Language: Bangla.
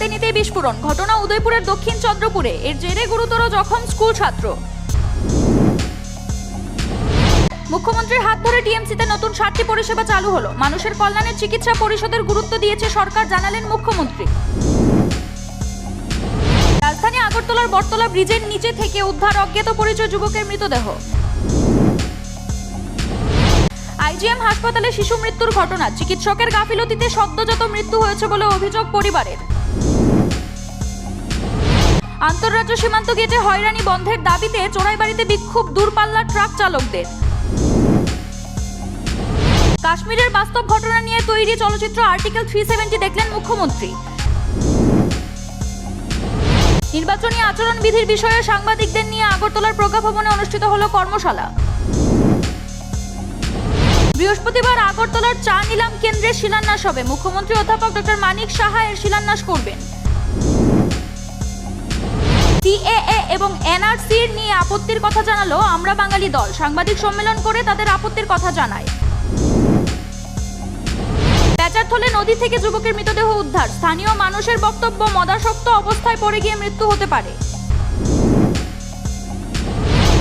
হাতে নিতে বিস্ফোরণ। ঘটনা উদয়পুরের দক্ষিণ চন্দ্রপুরে। এর জেরে গুরুতর জখম স্কুল ছাত্র। মুখ্যমন্ত্রীর হাত ধরে টিএমসিতে নতুন সাতটি পরিষেবা চালু হলো। মানুষের কল্যাণে চিকিৎসা পরিষদের গুরুত্ব দিয়েছে সরকার, জানালেন মুখ্যমন্ত্রী। রাজধানী আগরতলার বটতলা ব্রিজের নিচে থেকে উদ্ধার অজ্ঞাত পরিচয় যুবকের মৃতদেহ। আইজিএম হাসপাতালে শিশু মৃত্যুর ঘটনা। চিকিৎসকের গাফিলতিতে সদ্যজাত মৃত্যু হয়েছে বলে অভিযোগ পরিবারের। আন্তঃরাজ্য সীমান্ত গেটে হয়রানি বন্ধের দাবিতে চোরাইবাড়িতে বিক্ষোভ দূরপাল্লার ট্রাক চালকদের। কাশ্মীরের বাস্তব ঘটনা নিয়ে তৈরি চলচ্চিত্র আর্টিকেল থ্রি সেভেন্টি দেখলেন মুখ্যমন্ত্রী। নির্বাচনী আচরণ বিধির বিষয়ে সাংবাদিকদের নিয়ে আগরতলার প্রজ্ঞা ভবনে অনুষ্ঠিত হলো কর্মশালা। বৃহস্পতিবার আগরতলার চা নিলাম কেন্দ্রে শিলান্যাস হবে। মুখ্যমন্ত্রী অধ্যাপক ডক্টর মানিক সাহা এর শিলান্যাস করবেন। সিএএ এবং এনআরসির নিয়ে আপত্তির কথা জানালো আমরা বাঙালি দল। সাংবাদিক সম্মেলন করে তাদের আপত্তির কথা জানায়। প্যাচারথলে নদী থেকে যুবকের মৃতদেহ উদ্ধার। স্থানীয় মানুষের বক্তব্য মদাসক্ত অবস্থায় পড়ে গিয়ে মৃত্যু হতে পারে।